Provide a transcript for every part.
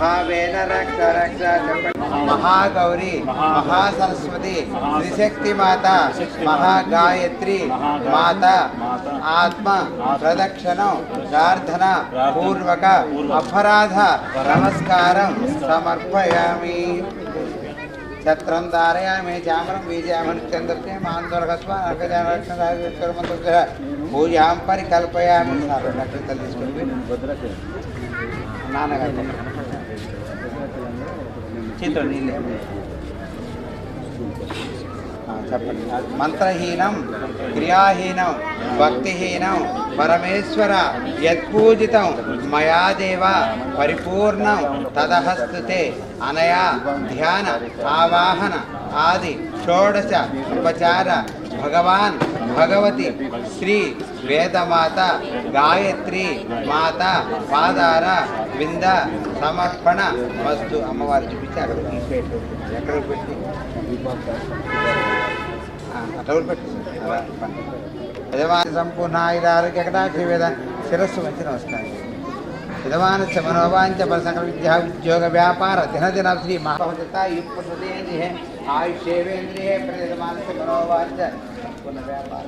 మహావేణ రక్ష రక్ష మహాగౌరి మహాసరస్వతి త్రిశక్తి మాత మహాగాయత్రి మాత ఆత్మ ప్రదక్షిణం ప్రార్థన పూర్వక అపరాధ నమస్కారం సమర్పయామి ఛత్రం ధారయామి చామరం బీజామని చంద్రకే మాందోరకస్వ నరకజాన పూజాం పరికల్పయామి. సార్ తీసుకుని నాన్నగారు. చేతిలో నీళ్ళే చెప్పండి. మంత్రహీనం క్రియాహీనం భక్తిహీనం పరమేశ్వర యత్పూజితం మయాదేవ పరిపూర్ణం తదహస్తుతే అనయా ధ్యాన ఆవాహన ఆది షోడశ ఉపచార భగవాన్ భగవతి శ్రీ వేదమాత గాయత్రి మాత పాదార వింద సమర్పణ వస్తు అమ్మవారు చూపించి అక్కడ తీసిపెట్టు ఎక్కడ పెట్టి అట్లా కూడా పెట్టు అలా పని. యజమాని సంపూర్ణ ఆయుర ఆరోగ్య కటాక్ష వేద శిరస్సు మంచి నమస్కారం యజమానస్య మనోవాంచ పరసకల విద్యా ఉద్యోగ వ్యాపార దినదిన శ్రీ మహాపతితాయుపేంద్రియ ప్రజల ప్రయజమానస్య మనోవాంచ. సంపూర్ణ వ్యాపార.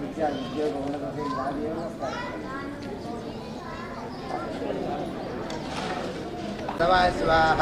విద్యా ఉద్యోగ ఉన్నత స్వాహ.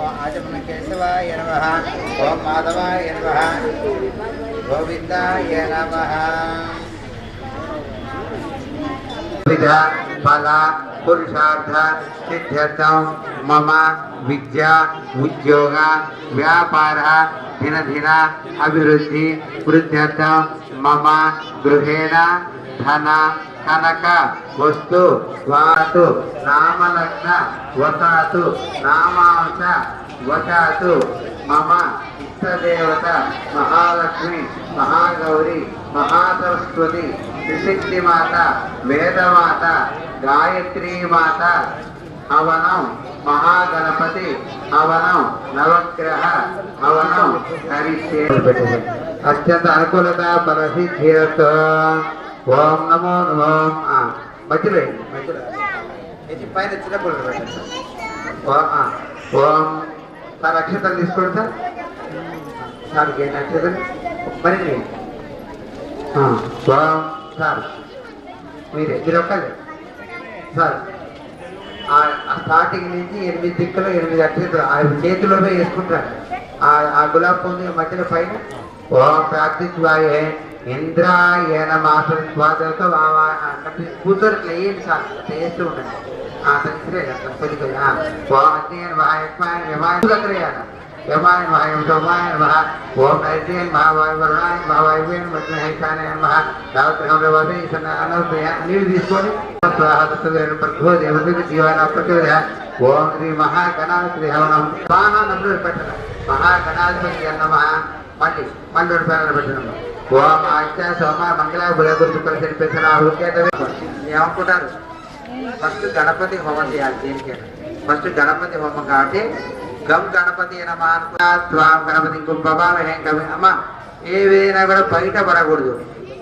ఓం ఆచమన కేశవాయ నమ. ఓం మాధవాయ నమ. గోవిందాయ నమ. ఫల పురుషార్థ సిద్ధ్యర్థం మమ విద్య ఉద్యోగ వ్యాపార దినదిన అభివృద్ధి వృద్ధ్యర్థం మమ గృహేణ ధన కనక వస్తు వాతు నామలగ్న వసాతు నామాంశ వసాతు మమ ఇష్టదేవత మహాలక్ష్మి మహాగౌరి మహాసరస్వతి త్రిశక్తి మాత వేదమాత మాత హవనం మహాగణపతి హవనం నవగ్రహ హవనం కరిష్యే అత్యంత అనుకూలత ఫలసిద్ధ్యర్థ ఓం నమో నమో. మధ్యలో పైన ఓం సార్ అక్షతలు తీసుకోండి సార్ సార్ ఏంటి అక్షతలు మరి ఓం సార్. మీరే మీరు ఒక్కలే సార్ ఆ స్టార్టింగ్ నుంచి ఎనిమిది దిక్కులు ఎనిమిది అక్షతలు ఆ చేతిలోనే వేసుకుంటాడు ఆ ఆ గులాబ్ పొంది మధ్యలో పైన. ఓ ఓం ప్రార్థిత్వాయే ఇంద్రాయ మాసం స్వాదలతో కూతురు ఇట్లా సార్ చేస్తూ ఉండండి. ఆ తెలిసిరే పెళ్ళికి ఓం అధ్యయన మహాయత్మాయ విమానం దగ్గర వేయాలి యమాయ మహాయ సోమాయ మహా ఓం నైత్యేన్ మహావాయ వరుణాయ మహావాయువేన్ మధ్యహైతానాయ మహా దావత్రహం రవతే ఈసన అనవతయ నీళ్ళు తీసుకొని స్వాహతవేను ప్రభో దేవతకి జీవన ప్రచోదయ ఓం శ్రీ మహాగణాధిపతి హవనం స్వాహ నమ్ముడు పెట్టడం మహాగణాధిపతి అన్నమ మళ్ళీ మళ్ళీ రెండు పేర్లు పెట్టడం ఓం ఆచ్య సోమ మంగళ బుధ గురు శుక్ర శని పెసర హృదయ ఏమనుకుంటారు ఫస్ట్ గణపతి హోమం చేయాలి దేనికైనా ఫస్ట్ గణపతి హోమం కాబట్టి గం గణపతి నమ గణపతి కుంభభావే కవి అమ్మ ఏవైనా కూడా బయట పడకూడదు.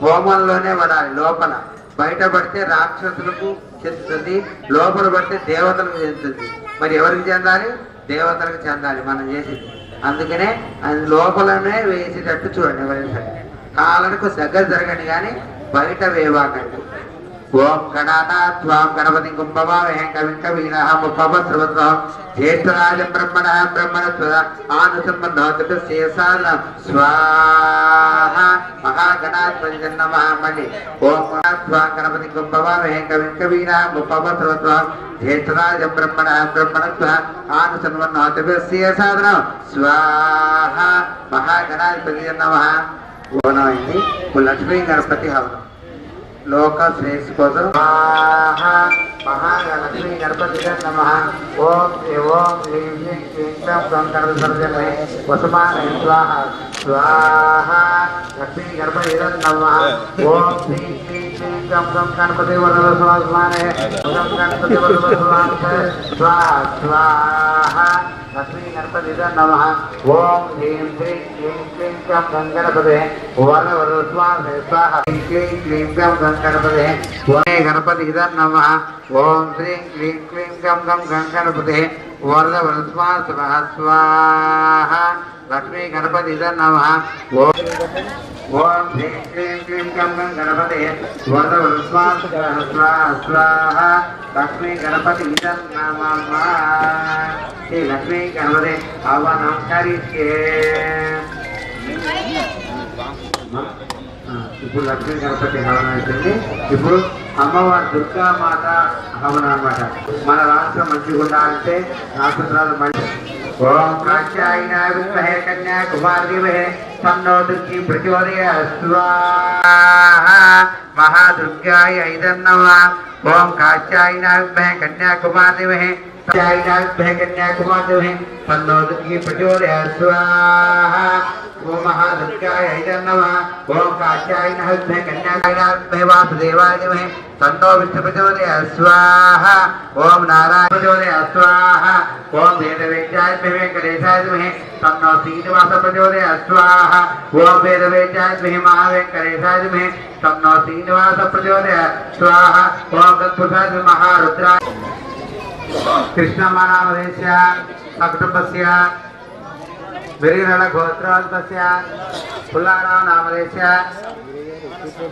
హోమంలోనే పడాలి లోపల. బయట పడితే రాక్షసులకు చెందుతుంది లోపల పడితే దేవతలకు చెందుతుంది. మరి ఎవరికి చెందాలి? దేవతలకు చెందాలి మనం చేసేది. అందుకనే అది లోపలనే వేసేటట్టు చూడండి ఎవరైనా సరే. కాళ్ళకు దగ్గర జరగండి కానీ బయట వేవాకండి ఓం గణానాథ్వాం గణపతి కుంభమావహే కవిం కవీనః ముపవస్రవత్వం జ్యేష్ఠరాజం బ్రహ్మణः బ్రహ్మణస్వద ఆనుసంబంధోతు శేషాన స్వాహ మహాగణాధిపతి నమః. ఓం గణానాథ్ స్వాం గణపతి కుంభమావహే కవిం కవీనః ముపవస్రవత్వం జ్యేష్ఠరాజం బ్రహ్మణः బ్రహ్మణస్వద ఆనుసంబంధోతు శేషాదనం స్వాహ మహాగణాధిపతి నమ ఓనం అయింది లక్ష్మీ గణపతి హవనం లోక శ్రేయస్ కోసం మహాలక్ష్మి గణపతి నమ. ఓం ఓం హ్రీం హ్రీం క్లీం క్లం సంకర వసుమాన స్వాహ. స్వాహ లక్ష్మీ గణపతి నమ. ఓం హ్రీం క్లీం క్లీం క్లం గణపతి వరద గణపతి వరద స్వాహ స్వాహ. లక్ష్మీ గణపతి నమ. ఓం హ్రీం హ్రీం క్లీం క్లీం క్లం సం గణపతి. వరద వరద స్వాహ. క్లీం క్లీం క్లం సం గణపతి. ఓమే గణపతి నమ. ఓం శ్రీం క్లీం క్లీం గం గం గం వరద స్వాహ. లక్ష్మీ గణపతి నమ. ఓం ఓం క్లీం క్లీం గణపతి స్వాహ లక్ష్మీ గణపతి శ్రీ లక్ష్మీ గణపతి అవ కరిష్యే ఇప్పుడు లక్ష్మీ గణపతి హవనం అవుతుంది ఇప్పుడు అమ్మవారి దుర్గా మాత హవనం అనమాట మన రాష్ట్రం మంచిగా ఉండాలంటే రాష్ట్రాలు మంచి ఓం కాశ్యాయన విద్మహే కన్యా కుమార్ తన్నో దుర్గి ప్రచోదయ స్వాహ మహాదుర్గాయ ఐదన్నమ ఓం కాశ్యాయన విద్మహే కన్యా కుమారీమహే కాశ్యాయన విద్మహే కన్యా కుమారీమహే తన్నో దుర్గి ప్రచోదయ స్వాహ ఓం మహాదుర్గాయ నమ ఓం కాశ్యాయ నమః కన్యాకాయ వాసుదేవాయ నమః తన్నో విష్ణు ప్రచోదయ స్వాహ ఓం నారాయణ ప్రచోదయ స్వాహ ఓం వేదవేద్యాయ వెంకటేశాయ నమః తన్నో శ్రీనివాస ప్రచోదయ స్వాహ ఓం వేదవేద్యాయ మహావెంకటేశాయ నమః తన్నో శ్రీనివాస ప్రచోదయ స్వాహ ವಿರೀರಣ ಗೋತ್ರೋದ್ಭಸ್ಯ ಪುಲ್ಲಾರಾಮ ನಾಮಲೇಶ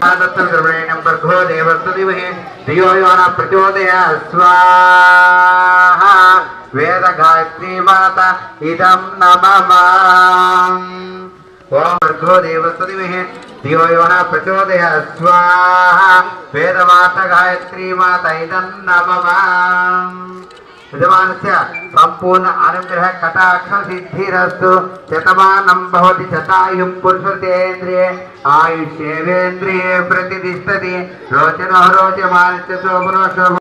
ಮಾದತ್ತಂದ್ರಮಣೆ ನಂಬರ್ ಗೋ ದೇವಸ್ತುದಿವಹಿ ದಿಯೋ ಯೋನ ಪ್ರಚೋದಯ ಸ್ವಾಹ ವೇದ ಗಾಯತ್ರಿ ಮಾತ ಇದಂ ನಮಮ ಓಂ ಭರ್ಗೋ ದೇವಸ್ತುದಿವಹಿ ದಿಯೋ ಯೋನ ಪ್ರಚೋದಯ ಸ್ವಾಹ ವೇದ ಮಾತ ಗಾಯತ್ರಿ ಮಾತ ಇದಂ ನಮಮ ప్రచోదయ యజమానస్య సంపూర్ణ అనుగ్రహ కటాక్ష సిద్ధిరస్తు శతమానం భవతి శతాయు పురుషతేంద్రియే ఆయుష్యేవేంద్రియే ప్రతిష్టతి రోచన రోచమానస్య శోభనో శోభ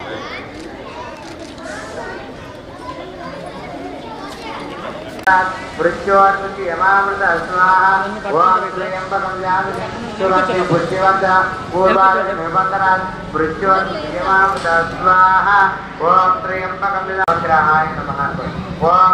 మృత్యోర్ముఖి యమామృత స్వాహ ఓం త్రయంబకం వ్యాధి సులభి యమామృత స్వాహ ఓం త్రయంబకం ఓం